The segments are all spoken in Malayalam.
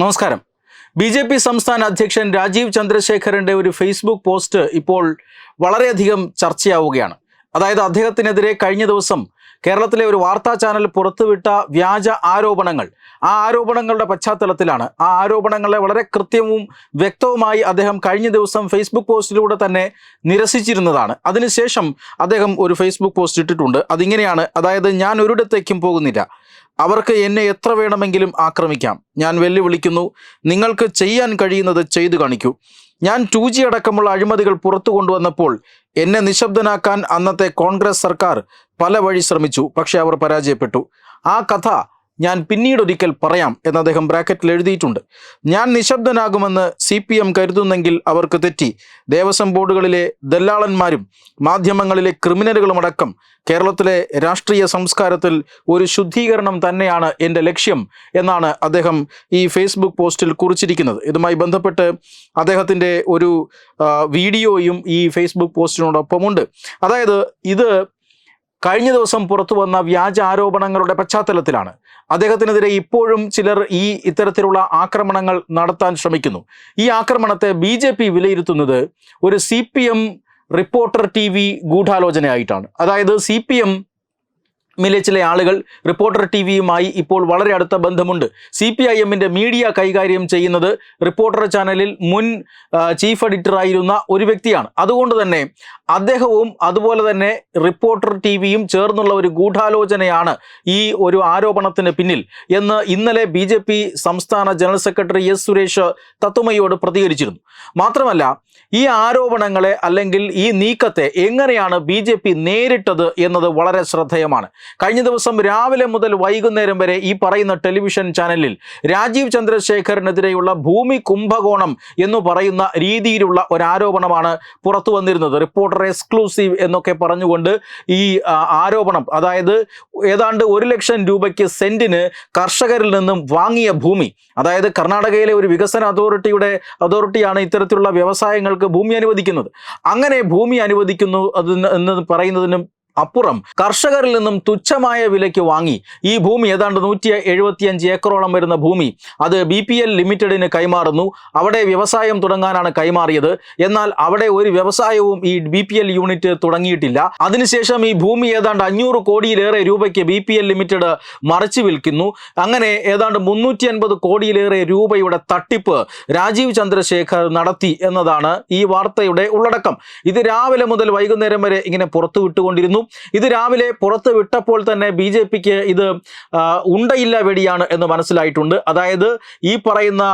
നമസ്കാരം. ബി ജെ പി സംസ്ഥാന അധ്യക്ഷൻ രാജീവ് ചന്ദ്രശേഖരന്റെ ഒരു ഫേസ്ബുക്ക് പോസ്റ്റ് ഇപ്പോൾ വളരെയധികം ചർച്ചയാവുകയാണ്. അതായത് അദ്ദേഹത്തിനെതിരെ കഴിഞ്ഞ ദിവസം കേരളത്തിലെ ഒരു വാർത്താ ചാനൽ പുറത്തുവിട്ട വ്യാജ ആരോപണങ്ങൾ. ആ ആരോപണങ്ങളുടെ പശ്ചാത്തലത്തിലാണ്. ആ ആരോപണങ്ങളെ വളരെ കൃത്യവും വ്യക്തവുമായി അദ്ദേഹം കഴിഞ്ഞ ദിവസം ഫേസ്ബുക്ക് പോസ്റ്റിലൂടെ തന്നെ നിരസിച്ചിരുന്നതാണ്. അതിനുശേഷം അദ്ദേഹം ഒരു ഫേസ്ബുക്ക് പോസ്റ്റ് ഇട്ടിട്ടുണ്ട്. അതിങ്ങനെയാണ്. അതായത് ഞാൻ ഒരിടത്തേക്കും പോകുന്നില്ല. അവർക്ക് എന്നെ എത്ര വേണമെങ്കിലും ആക്രമിക്കാം. ഞാൻ വെല്ലുവിളിക്കുന്നു നിങ്ങൾക്ക് ചെയ്യാൻ കഴിയുന്നത് ചെയ്തു കാണിക്കൂ. ഞാൻ ടു ജി അടക്കമുള്ള അഴിമതികൾ പുറത്തു കൊണ്ടുവന്നപ്പോൾ എന്നെ നിശബ്ദനാക്കാൻ അന്നത്തെ കോൺഗ്രസ് സർക്കാർ പല വഴി ശ്രമിച്ചു പക്ഷെ അവർ പരാജയപ്പെട്ടു. ആ കഥ ഞാൻ പിന്നീട് ഒരിക്കൽ പറയാം എന്ന് അദ്ദേഹം ബ്രാക്കറ്റിൽ എഴുതിയിട്ടുണ്ട്. ഞാൻ നിശബ്ദനാകുമെന്ന് സി പി എം കരുതുന്നെങ്കിൽ അവർക്ക് തെറ്റി. ദേവസ്വം ബോർഡുകളിലെ ദല്ലാളന്മാരും മാധ്യമങ്ങളിലെ ക്രിമിനലുകളുമടക്കം കേരളത്തിലെ രാഷ്ട്രീയ സംസ്കാരത്തിൽ ഒരു ശുദ്ധീകരണം തന്നെയാണ് എന്റെ ലക്ഷ്യം എന്നാണ് അദ്ദേഹം ഈ ഫേസ്ബുക്ക് പോസ്റ്റിൽ കുറിച്ചിരിക്കുന്നത്. ഇതുമായി ബന്ധപ്പെട്ട് അദ്ദേഹത്തിന്റെ ഒരു വീഡിയോയും ഈ ഫേസ്ബുക്ക് പോസ്റ്റിനോടൊപ്പമുണ്ട്. അതായത് ഇത് കഴിഞ്ഞ ദിവസം പുറത്തു വന്ന വ്യാജ ആരോപണങ്ങളുടെ പശ്ചാത്തലത്തിലാണ്. അദ്ദേഹത്തിനെതിരെ ഇപ്പോഴും ചിലർ ഈ ഇത്തരത്തിലുള്ള ആക്രമണങ്ങൾ നടത്താൻ ശ്രമിക്കുന്നു. ഈ ആക്രമണത്തെ ബി ജെ പി വിലയിരുത്തുന്നത് ഒരു C P M reporter T V ഗൂഢാലോചനയായിട്ടാണ്. അതായത് സി പി എം മിലെ ചില ആളുകൾ റിപ്പോർട്ടർ ടി വിയുമായി ഇപ്പോൾ വളരെ അടുത്ത ബന്ധമുണ്ട്. സി പി ഐ എമ്മിന്റെ മീഡിയ കൈകാര്യം ചെയ്യുന്നത് റിപ്പോർട്ടർ ചാനലിൽ മുൻ ചീഫ് എഡിറ്ററായിരുന്ന ഒരു വ്യക്തിയാണ്. അതുകൊണ്ട് തന്നെ അദ്ദേഹവും അതുപോലെ തന്നെ റിപ്പോർട്ടർ ടി വിയും ചേർന്നുള്ള ഒരു ഗൂഢാലോചനയാണ് ഈ ഒരു ആരോപണത്തിന് പിന്നിൽ എന്ന് ഇന്നലെ ബി ജെ പി സംസ്ഥാന ജനറൽ സെക്രട്ടറി എസ് സുരേഷ് തത്വമയോട് പ്രതികരിച്ചിരുന്നു. മാത്രമല്ല ഈ ആരോപണങ്ങളെ അല്ലെങ്കിൽ ഈ നീക്കത്തെ എങ്ങനെയാണ് ബി നേരിട്ടത് എന്നത് വളരെ ശ്രദ്ധേയമാണ്. കഴിഞ്ഞ ദിവസം രാവിലെ മുതൽ വൈകുന്നേരം വരെ ഈ പറയുന്ന ടെലിവിഷൻ ചാനലിൽ രാജീവ് ചന്ദ്രശേഖറിനെതിരെയുള്ള ഭൂമി കുംഭകോണം എന്ന് പറയുന്ന രീതിയിലുള്ള ഒരു ആരോപണമാണ് പുറത്തു വന്നിരുന്നത്. റിപ്പോർട്ടർ എക്സ്ക്ലൂസീവ് എന്നൊക്കെ പറഞ്ഞുകൊണ്ട് ഈ ആരോപണം അതായത് ഏതാണ്ട് ഒരു ലക്ഷം രൂപയ്ക്ക് സെന്റിന് കർഷകരിൽ നിന്നും വാങ്ങിയ ഭൂമി അതായത് കർണാടകയിലെ ഒരു വികസന അതോറിറ്റിയുടെ അതോറിറ്റിയാണ് ഇത്തരത്തിലുള്ള വ്യവസായങ്ങൾക്ക് ഭൂമി അനുവദിക്കുന്നത്. അങ്ങനെ ഭൂമി അനുവദിക്കുന്നു അത് എന്ന് പറയുന്നതിനും അപ്പുറം കർഷകരിൽ നിന്നും തുച്ഛമായ വിലയ്ക്ക് വാങ്ങി. ഈ ഭൂമി ഏതാണ്ട് നൂറ്റി എഴുപത്തിയഞ്ച് ഏക്കറോളം വരുന്ന ഭൂമി. അത് ബി പി എൽ ലിമിറ്റഡിന് കൈമാറുന്നു. അവിടെ വ്യവസായം തുടങ്ങാനാണ് കൈമാറിയത്. എന്നാൽ അവിടെ ഒരു വ്യവസായവും ഈ ബി പി എൽ യൂണിറ്റ് തുടങ്ങിയിട്ടില്ല. അതിനുശേഷം ഈ ഭൂമി ഏതാണ്ട് അഞ്ഞൂറ് കോടിയിലേറെ രൂപയ്ക്ക് ബി പി എൽ ലിമിറ്റഡ് മറിച്ചു വിൽക്കുന്നു. അങ്ങനെ ഏതാണ്ട് മുന്നൂറ്റി അൻപത് കോടിയിലേറെ രൂപയുടെ തട്ടിപ്പ് രാജീവ് ചന്ദ്രശേഖർ നടത്തി എന്നതാണ് ഈ വാർത്തയുടെ ഉള്ളടക്കം. ഇത് രാവിലെ മുതൽ വൈകുന്നേരം വരെ ഇങ്ങനെ പുറത്തു വിട്ടുകൊണ്ടിരുന്നു ഇത് രാവിലെ പുറത്ത് വിട്ടപ്പോൾ തന്നെ ബി ജെ പിക്ക് ഇത് ഉണ്ടയില്ല വെടിയാണ് എന്ന് മനസ്സിലായിട്ടുണ്ട്. അതായത് ഈ പറയുന്ന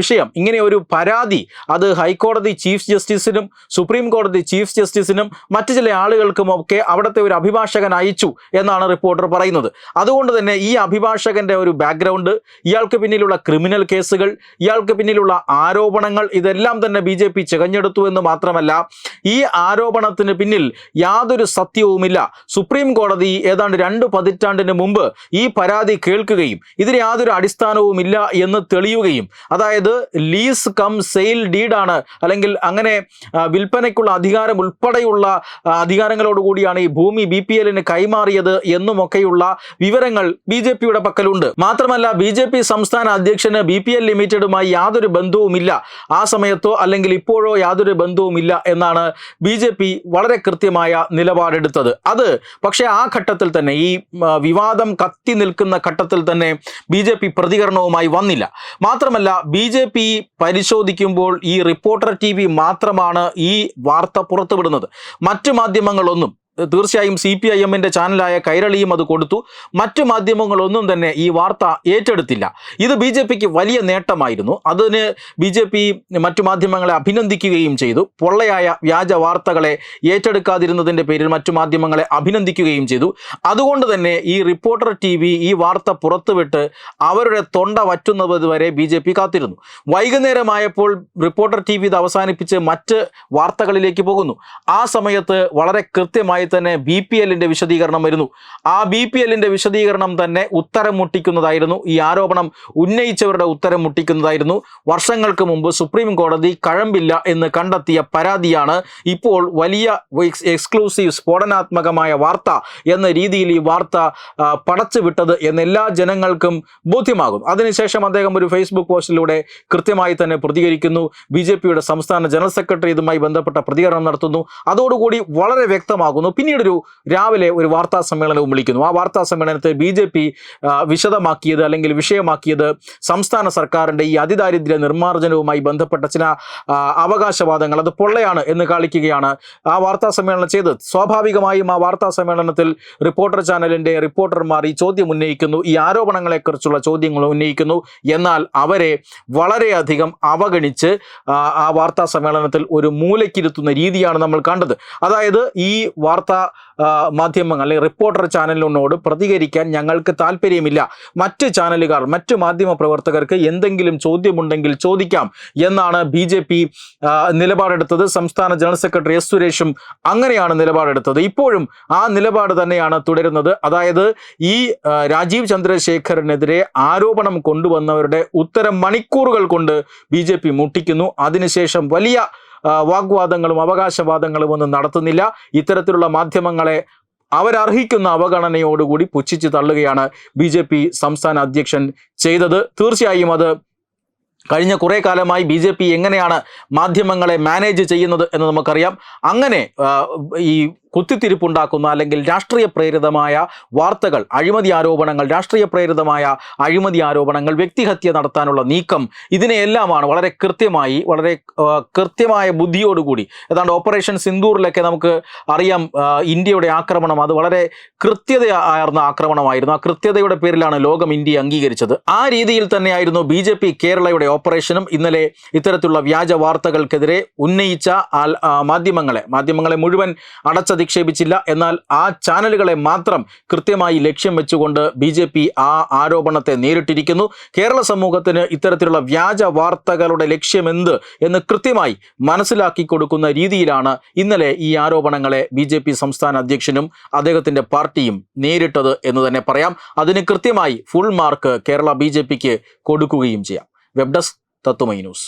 വിഷയം ഇങ്ങനെ ഒരു പരാതി അത് ഹൈക്കോടതി ചീഫ് ജസ്റ്റിസിനും സുപ്രീം കോടതി ചീഫ് ജസ്റ്റിസിനും മറ്റു ചില ആളുകൾക്കും ഒക്കെ അവിടുത്തെ ഒരു അഭിഭാഷകൻ അയച്ചു എന്നാണ് റിപ്പോർട്ടർ പറയുന്നത്. അതുകൊണ്ട് തന്നെ ഈ അഭിഭാഷകന്റെ ഒരു ബാക്ക്ഗ്രൗണ്ട് ഇയാൾക്ക് പിന്നിലുള്ള ക്രിമിനൽ കേസുകൾ ഇയാൾക്ക് പിന്നിലുള്ള ആരോപണങ്ങൾ ഇതെല്ലാം തന്നെ ബി ജെ പി ചികഞ്ഞെടുത്തു എന്ന് മാത്രമല്ല ഈ ആരോപണത്തിന് പിന്നിൽ യാതൊരു സത്യവുമില്ല സുപ്രീം കോടതി ഏതാണ്ട് രണ്ട് പതിറ്റാണ്ടിന് മുമ്പ് ഈ പരാതി കേൾക്കുകയും ഇതിന് യാതൊരു അടിസ്ഥാനവുമില്ല എന്ന് തെളിയുകയും അതായത് ലീസ് കം സെയിൽ ഡീഡാണ് അല്ലെങ്കിൽ അങ്ങനെ വിൽപ്പനയ്ക്കുള്ള അധികാരം ഉൾപ്പെടെയുള്ള അധികാരങ്ങളോടുകൂടിയാണ് ഈ ഭൂമി ബി പി എല്ലിന് കൈമാറിയത് എന്നുമൊക്കെയുള്ള വിവരങ്ങൾ ബി ജെ പിയുടെ പക്കലുണ്ട്. മാത്രമല്ല ബി ജെ പി സംസ്ഥാന അധ്യക്ഷന് ബി പി എൽ ലിമിറ്റഡുമായി യാതൊരു ബന്ധവുമില്ല. ആ സമയത്തോ അല്ലെങ്കിൽ ഇപ്പോഴോ യാതൊരു ബന്ധവുമില്ല എന്നാണ് ബി ജെ പി വളരെ കൃത്യമായ നിലപാടെടുത്തത്. അത് പക്ഷേ ആ ഘട്ടത്തിൽ തന്നെ ഈ വിവാദം കത്തി നിൽക്കുന്ന ഘട്ടത്തിൽ തന്നെ ബി ജെ പി പ്രതികരണവുമായി വന്നില്ല. മാത്രമല്ല ബി ജെ പി പരിശോധിക്കുമ്പോൾ ഈ റിപ്പോർട്ടർ ടി വി മാത്രമാണ് ഈ വാർത്ത പുറത്തുവിടുന്നത്. മറ്റു മാധ്യമങ്ങളൊന്നും തീർച്ചയായും സി പി ഐ എമ്മിന്റെ ചാനലായ കൈരളിയും അത് കൊടുത്തു. മറ്റു മാധ്യമങ്ങളൊന്നും തന്നെ ഈ വാർത്ത ഏറ്റെടുത്തില്ല. ഇത് ബി ജെ പിക്ക് വലിയ നേട്ടമായിരുന്നു. അതിന് ബി ജെ പി മറ്റു മാധ്യമങ്ങളെ അഭിനന്ദിക്കുകയും ചെയ്തു. പൊള്ളയായ വ്യാജ വാർത്തകളെ ഏറ്റെടുക്കാതിരുന്നതിന്റെ പേരിൽ മറ്റു മാധ്യമങ്ങളെ അഭിനന്ദിക്കുകയും ചെയ്തു. അതുകൊണ്ട് തന്നെ ഈ റിപ്പോർട്ടർ ടി ഈ വാർത്ത പുറത്തുവിട്ട് അവരുടെ തൊണ്ട വറ്റുന്നത് വരെ ബി ജെ പി കാത്തിരുന്നു. വൈകുന്നേരമായപ്പോൾ റിപ്പോർട്ടർ ടി വി ഇത് അവസാനിപ്പിച്ച് മറ്റ് വാർത്തകളിലേക്ക് പോകുന്നു. ആ സമയത്ത് വളരെ കൃത്യമായി കൃത്യമായി തന്നെ ബി പി എല്ലിന്റെ വിശദീകരണം വരുന്നു. ആ ബി പി എല്ലിന്റെ വിശദീകരണം തന്നെ ഉത്തരം മുട്ടിക്കുന്നതായിരുന്നു. ഈ ആരോപണം ഉന്നയിച്ചവരുടെ ഉത്തരം മുട്ടിക്കുന്നതായിരുന്നു. വർഷങ്ങൾക്ക് മുമ്പ് സുപ്രീം കോടതി കഴമ്പില്ല എന്ന് കണ്ടെത്തിയ പരാതിയാണ് ഇപ്പോൾ വലിയ എക്സ്ക്ലൂസീവ് സ്ഫോടനാത്മകമായ വാർത്ത എന്ന രീതിയിൽ ഈ വാർത്ത പടച്ചു വിട്ടത് എന്ന് എല്ലാ ജനങ്ങൾക്കും ബോധ്യമാകും അതിനുശേഷം അദ്ദേഹം ഒരു ഫേസ്ബുക്ക് പോസ്റ്റിലൂടെ കൃത്യമായി തന്നെ പ്രതികരിക്കുന്നു. ബി ജെ പിയുടെ സംസ്ഥാന ജനറൽ സെക്രട്ടറി ഇതുമായി ബന്ധപ്പെട്ട പ്രതികരണം നടത്തുന്നു. അതോടുകൂടി വളരെ വ്യക്തമാകുന്നു. പിന്നീടൊരു രാവിലെ ഒരു വാർത്താ സമ്മേളനവും വിളിക്കുന്നു. ആ വാർത്താ സമ്മേളനത്തെ ബി ജെ പി വിശദമാക്കിയത് അല്ലെങ്കിൽ വിഷയമാക്കിയത് സംസ്ഥാന സർക്കാരിന്റെ ഈ അതിദാരിദ്ര്യ നിർമ്മാർജനവുമായി ബന്ധപ്പെട്ട ചില അവകാശവാദങ്ങൾ. അത് പൊള്ളയാണ് എന്ന് കാണിക്കുകയാണ് ആ വാർത്താ സമ്മേളനം ചെയ്തത്. സ്വാഭാവികമായും ആ വാർത്താ സമ്മേളനത്തിൽ റിപ്പോർട്ടർ ചാനലിന്റെ റിപ്പോർട്ടർമാർ ഈ ചോദ്യം ഉന്നയിക്കുന്നു. ഈ ആരോപണങ്ങളെക്കുറിച്ചുള്ള ചോദ്യങ്ങൾ ഉന്നയിക്കുന്നു. എന്നാൽ അവരെ വളരെയധികം അവഗണിച്ച് ആ, വാർത്താ സമ്മേളനത്തിൽ ഒരു മൂലക്കിരുത്തുന്ന രീതിയാണ് നമ്മൾ കണ്ടത്. അതായത് ഈ വാർത്താ ആ, മാധ്യമങ്ങൾ അല്ലെങ്കിൽ റിപ്പോർട്ടർ ചാനലിനോട് പ്രതികരിക്കാൻ ഞങ്ങൾക്ക് താല്പര്യമില്ല. മറ്റ് ചാനലുകാർ മറ്റ് മാധ്യമ പ്രവർത്തകർക്ക് എന്തെങ്കിലും ചോദ്യമുണ്ടെങ്കിൽ ചോദിക്കാം എന്നാണ് ബി ജെ പി നിലപാടെടുത്തത്. സംസ്ഥാന ജനറൽ സെക്രട്ടറി എസ് സുരേഷും അങ്ങനെയാണ് നിലപാടെടുത്തത്. ഇപ്പോഴും ആ നിലപാട് തന്നെയാണ് തുടരുന്നത്. അതായത് ഈ രാജീവ് ചന്ദ്രശേഖരനെതിരെ ആരോപണം കൊണ്ടുവന്നവരുടെ ഉത്തരം മണിക്കൂറുകൾ കൊണ്ട് ബി മുട്ടിക്കുന്നു. അതിനുശേഷം വലിയ വാഗ്വാദങ്ങളും അവകാശവാദങ്ങളും ഒന്നും നടത്തുന്നില്ല. ഇത്തരത്തിലുള്ള മാധ്യമങ്ങളെ അവരർഹിക്കുന്ന അവഗണനയോടുകൂടി പുച്ഛിച്ച് തള്ളുകയാണ് ബി ജെ പി സംസ്ഥാന അധ്യക്ഷൻ ചെയ്തത്. തീർച്ചയായും അത് കഴിഞ്ഞ കുറേ കാലമായി ബി ജെ പി എങ്ങനെയാണ് മാധ്യമങ്ങളെ മാനേജ് ചെയ്യുന്നത് എന്ന് നമുക്കറിയാം. അങ്ങനെ ഈ കുത്തിത്തിരിപ്പുണ്ടാക്കുന്ന അല്ലെങ്കിൽ രാഷ്ട്രീയ പ്രേരിതമായ വാർത്തകൾ അഴിമതി ആരോപണങ്ങൾ രാഷ്ട്രീയ പ്രേരിതമായ അഴിമതി ആരോപണങ്ങൾ വ്യക്തിഹത്യ നടത്താനുള്ള നീക്കം ഇതിനെയെല്ലാമാണ് വളരെ കൃത്യമായി വളരെ കൃത്യമായ ബുദ്ധിയോടുകൂടി. ഏതാണ്ട് ഓപ്പറേഷൻ സിന്ദൂറിലൊക്കെ നമുക്ക് അറിയാം ഇന്ത്യയുടെ ആക്രമണം അത് വളരെ കൃത്യതയാർന്ന ആക്രമണമായിരുന്നു. ആ കൃത്യതയുടെ പേരിലാണ് ലോകം ഇന്ത്യയെ അംഗീകരിച്ചത്. ആ രീതിയിൽ തന്നെയായിരുന്നു ബി ജെ പി കേരളയുടെ ഓപ്പറേഷനും ഇന്നലെ ഇത്തരത്തിലുള്ള വ്യാജ വാർത്തകൾക്കെതിരെ ഉന്നയിച്ച മാധ്യമങ്ങളെ. മാധ്യമങ്ങളെ മുഴുവൻ അടച്ചധിക്ഷേപിച്ചില്ല എന്നാൽ ആ ചാനലുകളെ മാത്രം കൃത്യമായി ലക്ഷ്യം വെച്ചുകൊണ്ട് ബി ജെ പി ആ ആരോപണത്തെ നേരിട്ടിരിക്കുന്നു. കേരള സമൂഹത്തിന് ഇത്തരത്തിലുള്ള വ്യാജ വാർത്തകളുടെ ലക്ഷ്യമെന്ത് എന്ന് കൃത്യമായി മനസ്സിലാക്കി കൊടുക്കുന്ന രീതിയിലാണ് ഇന്നലെ ഈ ആരോപണങ്ങളെ ബി ജെ പി സംസ്ഥാന അധ്യക്ഷനും അദ്ദേഹത്തിന്റെ പാർട്ടിയും നേരിട്ടത് എന്ന് തന്നെ പറയാം. അതിന് കൃത്യമായി full mark Kerala B J പിക്ക് കൊടുക്കുകയും ചെയ്യാം. വെബ് ഡെസ്ക് തത്വമൈ ന്യൂസ്